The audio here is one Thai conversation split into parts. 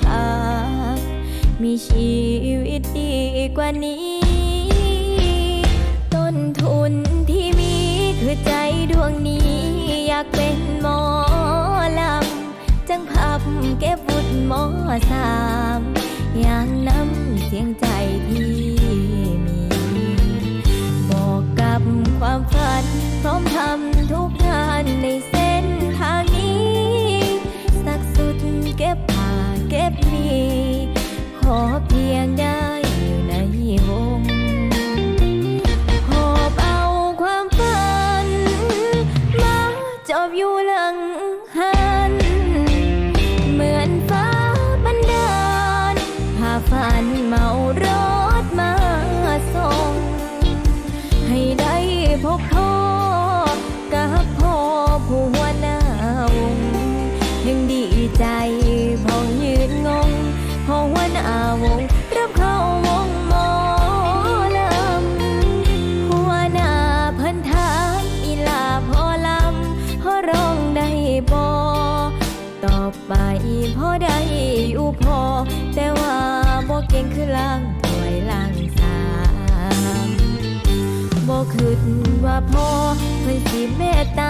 พัก มีชีวิตดีกว่านี้ ต้นทุนที่มีคือใจดวงนี้ อยากเป็นหมอลำ จังพับเก็บบุตรหมอสามอย่างน้ำเสียงใจที่มี บอกกับความฝัน ข ว่าพอเพื่อสิเมตตา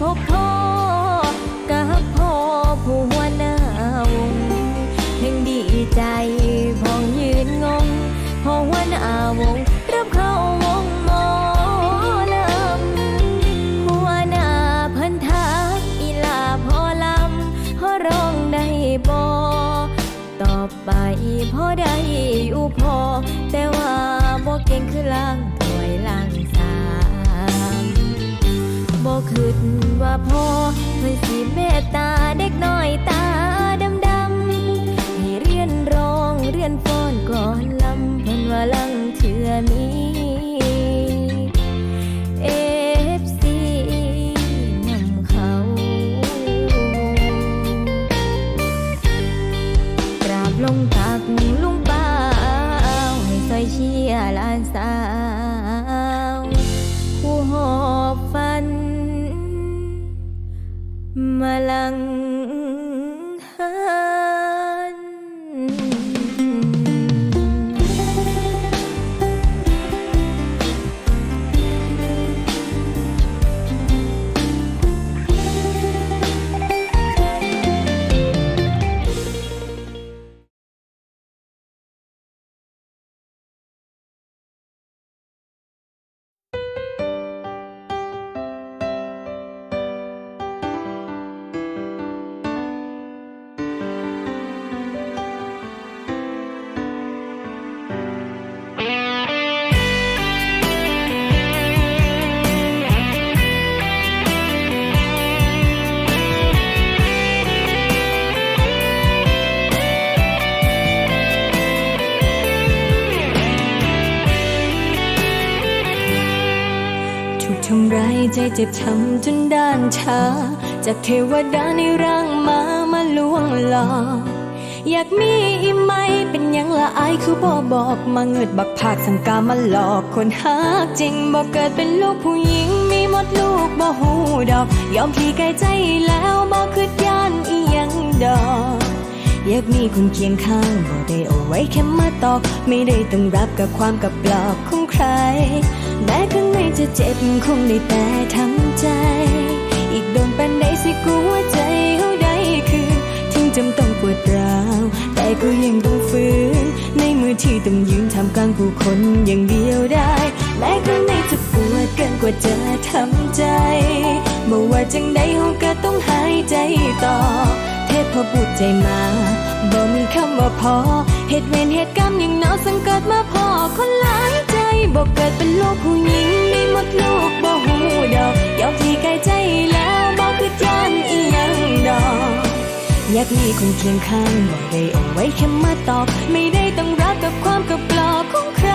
พบพ่อกับพ่อผู้หัวหน้าวงเพ่งดีใจพองยืนงงพ่อหัวหน้าวง คิดว่าพ่อเพิ่นสิเมตตาเด็กน้อยตาดำดำให้เรียนร้องเรียนฟ้อนก่อนลำเพิ่นว่าลังเถื่อมี FC นำเขากราบลงตักลุงป้าให้ซอยเชียร์หลานสาวผู้หอ ม เจ็บช้ำจนด้านชา จากเทวดาในร่างมามาลวงหลอกอยากมีอีไหมเป็นยังละอายคือบ่บอกมาเงิดบักผากสังกามาหลอกคนฮักจริงบอกเกิดเป็นลูกผู้หญิง มีหมดลูกบ่หูดอก ยอมพี่ไกลใจแล้วบ่คืดย่านอียังดอกอยากมีคนเคียงข้างบ่ได้เอาไว้แค่มาตอก ไม่ได้ต้องรับกับความกับปลอกของใคร แม้ข้างในจะเจ็บคงได้แต่ทำใจ อีกโดนปันใดสิกลัวใจเขาได้คืนถึงจำต้องปวดร้าว แต่ก็ยังต้องฝืน ในมือที่ต้องยืนทำกลางผู้คนอย่างเดียวได้แม้ข้างในจะปวดเกินกว่าจะทำใจบ่ว่าจังใดเขาก็ต้องหายใจต่อ เทพพบุตรใจมาบ่มีคำว่าพอเหตุเวรเหตุกรรมยังหนาสังเกัดมาพอคนหลาย บอกเกิดเป็นลูกผู้หญิงมีหมดลูกบ่หูดอกยอมที่ไกลใจแล้วบอกคือยานอีหยังดอกอยากมีคนเคียงข้างบอกได้เอาไว้แค่มาตอบ ไม่ได้ต้องรับกับความกับกลอกของใคร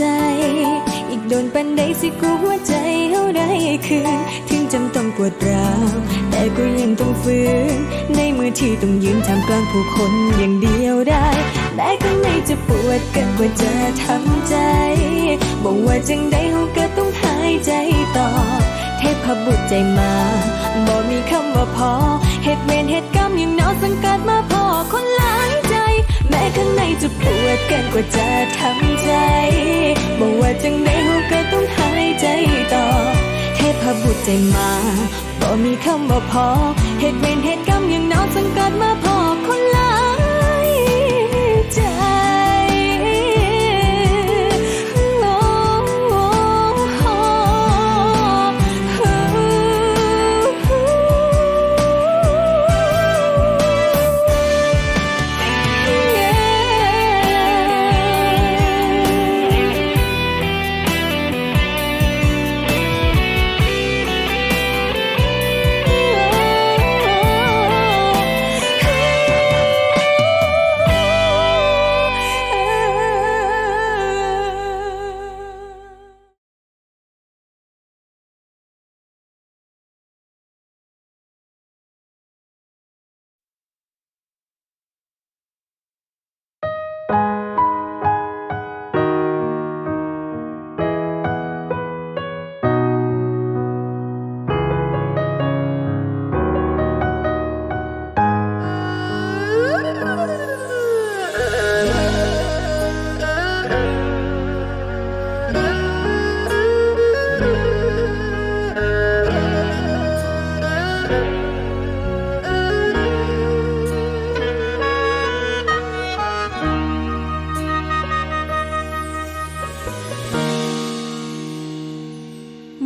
ใจ อีกโดนปันใดสิกลัวใจเอาได้คืน ถึงจำต้องปวดร้าว แต่ก็ยังต้องฝืนในมือที่ต้องยืนทำกลางผู้คนอย่างเดียวได้แม้ข้างในจะปวดกินกว่าจะทำใจ บอกว่าจังใดเขาก็ต้องหายใจต่อ เทพบุตรใจมาบ่มีคำว่าพอเหตุเวรเหตุกรรมยังนาวสังกัดมาพอคนล ข้างในจะปวดเกินกว่าจะทำใจบอกว่าจังไดหัวก็ต้องหายใจต่อ เทพบุตรใจมาบอกมีคำว่าพอ เหตุเวรเหตุกรรมอย่างน้องสังกัดมาพอ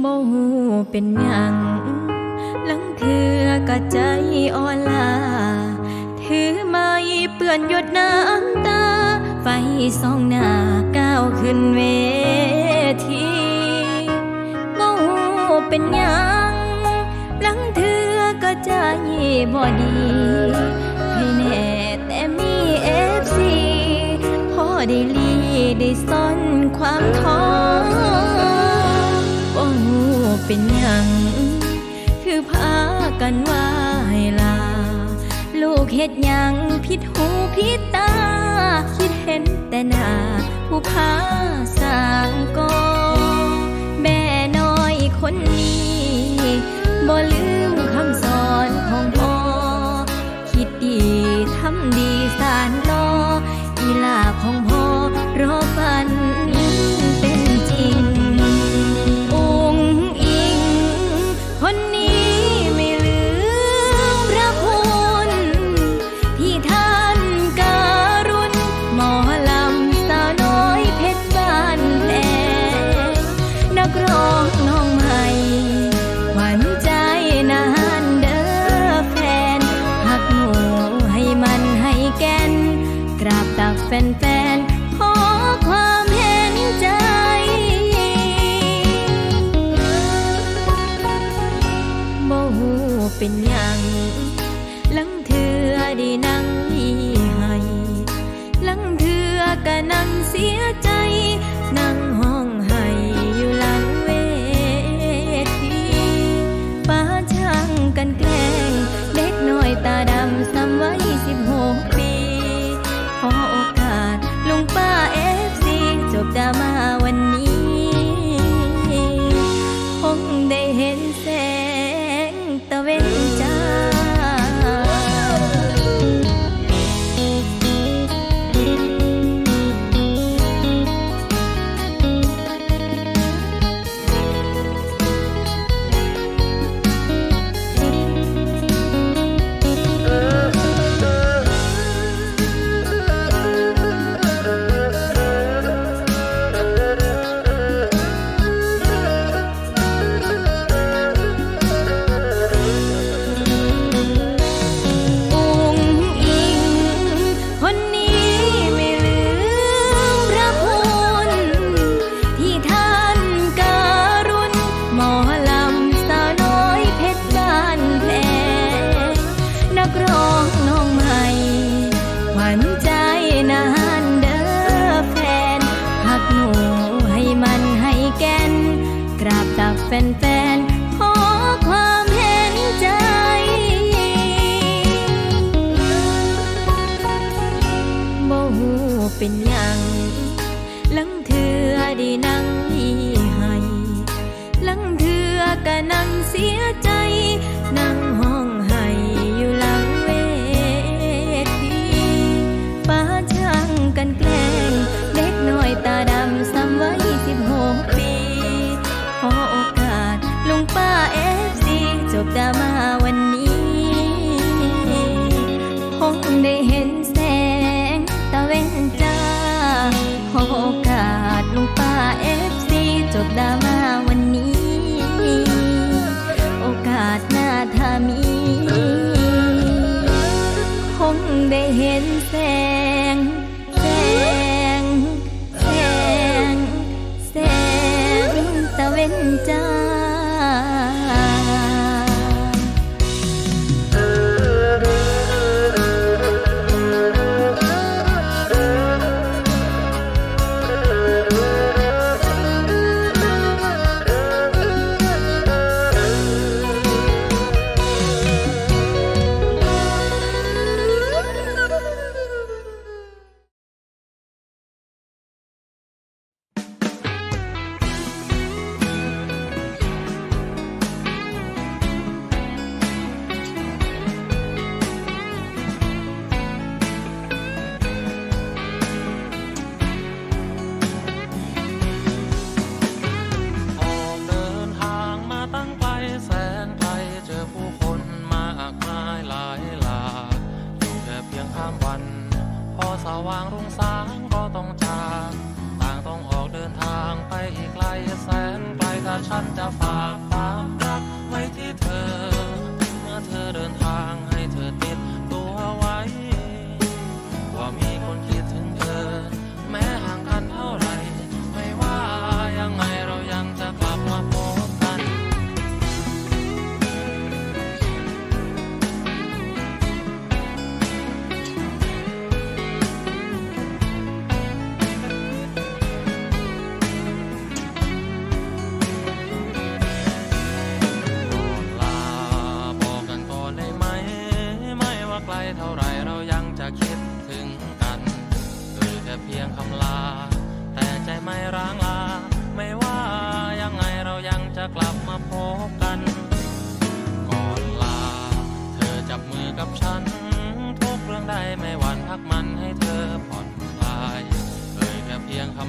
โมหูเป็นหยังลังเถือก็ใจอ่อนลา ถือไม้เปื่อนหยดน้ำตา ไฟส่องหน้าก้าวขึ้นเวทีโมหูเป็นหยังลังเถือก็ใจบ่ดีให้แน่แต่มีเอฟซีพอได้ลีได้ซ่อนความท้อ เป็นหยัง คือพากันว่าให้ลา ลูกเฮ็ดหยังผิดหูผิดตา คิดเห็นแต่หน้าผู้พาสร้างก่อแม่น้อยคนนี้บ่ลืม เสียใจ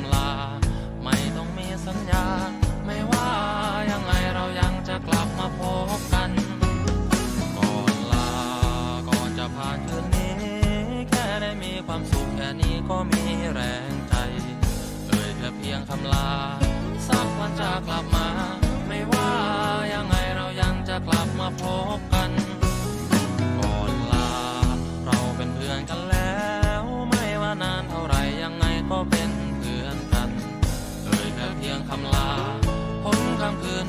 ำลา ไม่ต้องมีสัญญา ไม่ว่ายังไงเรายังจะกลับมาพบกัน ก่อนลาก่อนจะผ่านคืนนี้ แค่ได้มีความสุขแค่นี้ก็มีแรงใจ เอ่ยแค่เพียงคำลา สักวันจะกลับมา ไม่ว่ายังไงเรายังจะกลับมาพบกันำลาหนกลางคืน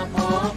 amor.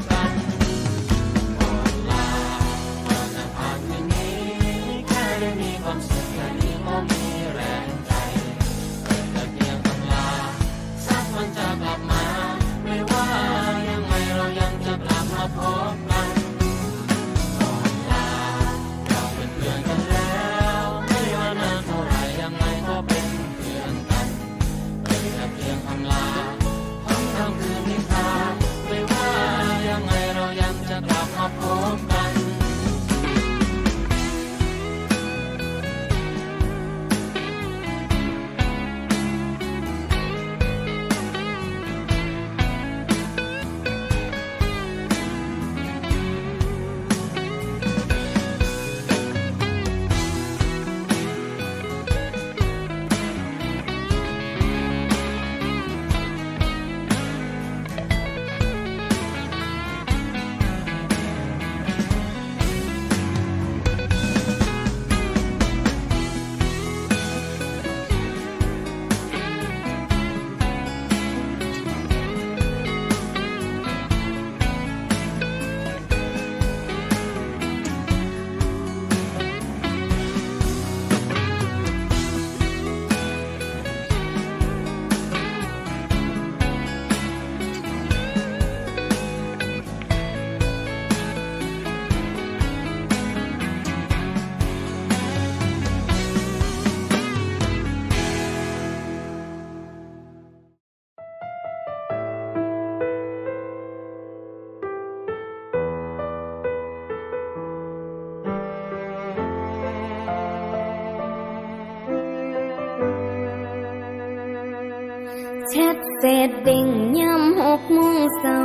เจ็ดติ่งย้ำหกโมงเศร้า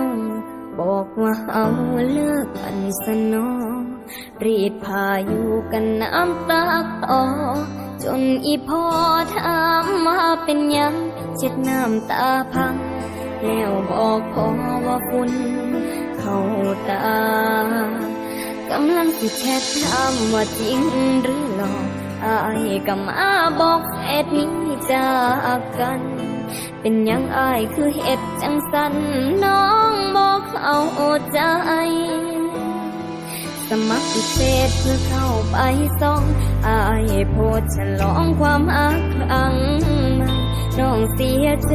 บอกว่าเอาเลิกกันสนอ รีดพาอยู่กันน้ำตาต่อ จนอีพ่อถามมาเป็นยังเช็ดน้ำตาพัง แล้วบอกพ่อว่าคุณเข้าตากำลังสิแชทถามว่าจริงหรือหลอกอายกับมาบอกเอ็ดนี้จากกัน เป็นยังอายคือเห็ดจังสันน้องบอกเอาใจสมัครพิเศษเพื่อเข้าไปซองอายโพดฉลองความอักอังน้องเสียใจ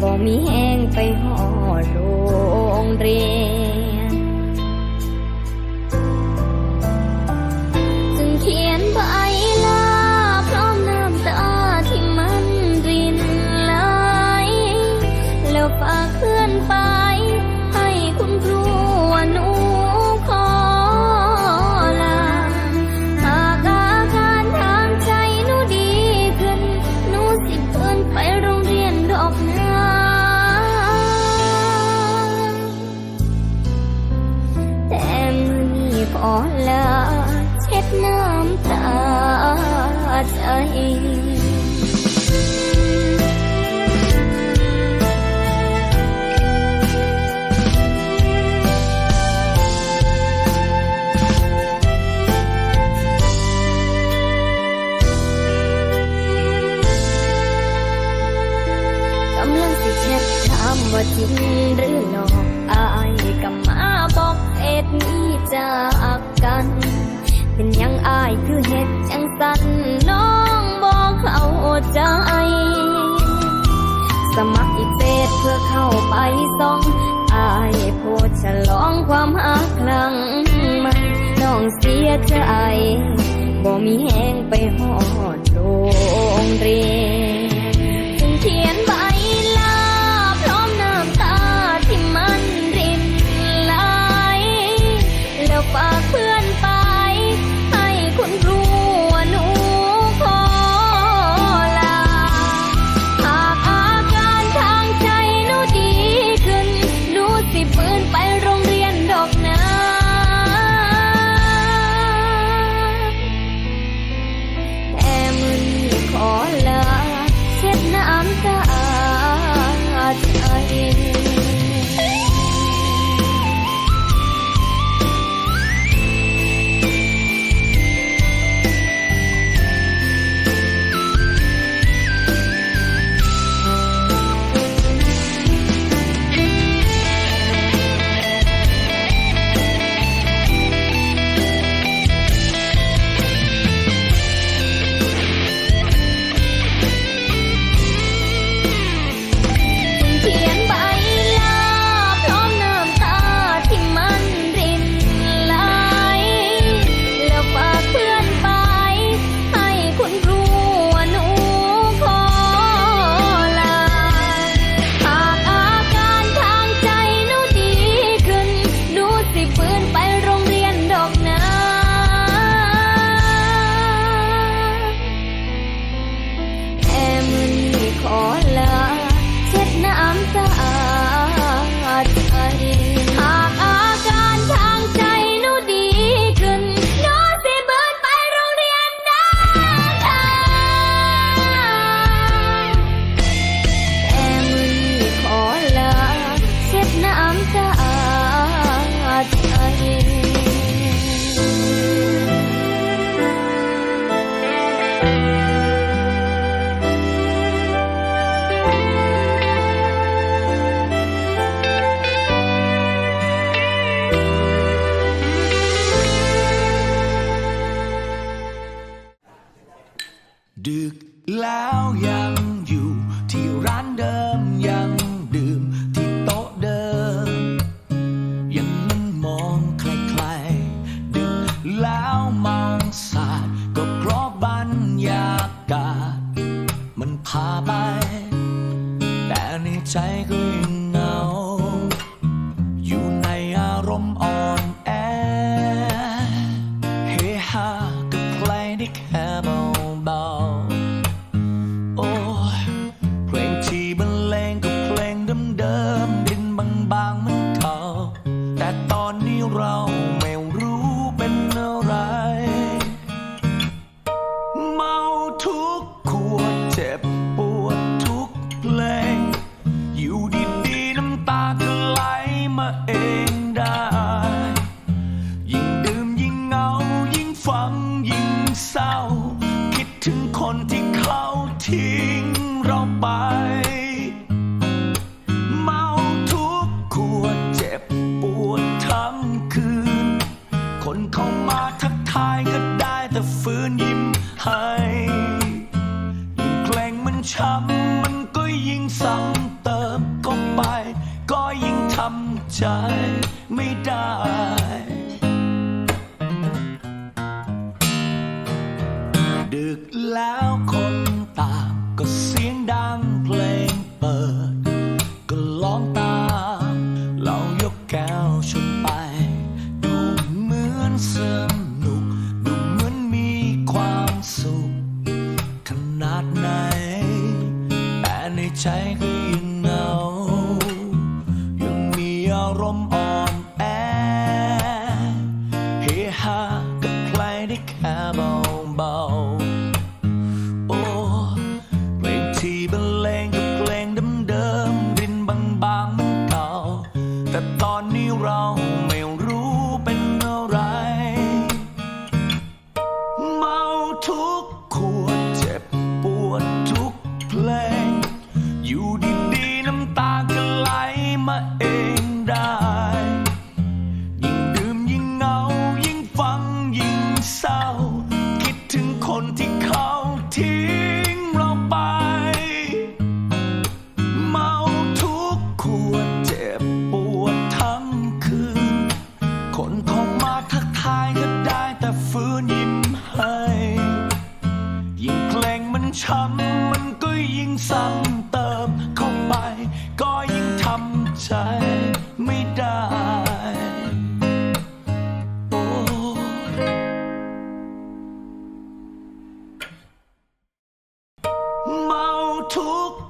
บอกมีแห้งไปหอโรงเรียน what's ahead. ช้ำมันก็ยิ่งซ้ำเติมก็ไป ก็ยิ่งทำใจไม่ได้ดึกแล้วคนตามก็เสียงดังเพลง แต่ตอนนี้เรา took